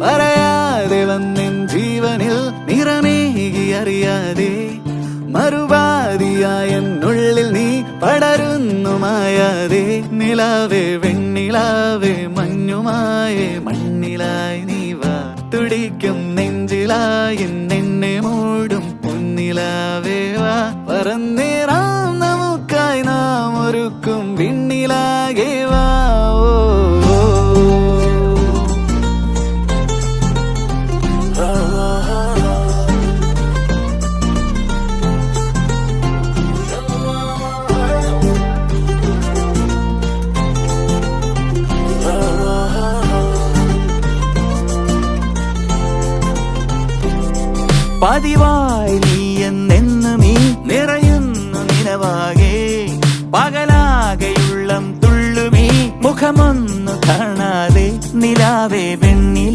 പറയാതെ വന്നെൻ ജീവനിൽ നിറമേകി അറിയാതെ മറുപാതിയായ എന്നുള്ളിൽ നീ പടരുന്നു മായാതെ നിലാവേ വെണ്ണിലാവേ മഞ്ഞുമായേ മണ്ണിലായി നീ വാ. തുടിക്കും നെഞ്ചിലായി നിന്നെ മൂടും പൊന്നിലാവേ വാ. പറന്നേറാം നമുക്കായി നാം ഒരുക്കും പതിവായി നീ എന്നെന്നും നീ നിറയുന്നു നിലവാകെ. പകലാകെയുള്ളം തുള്ളുമീ മുഖമൊന്നു കാണാതെ നിലാവേ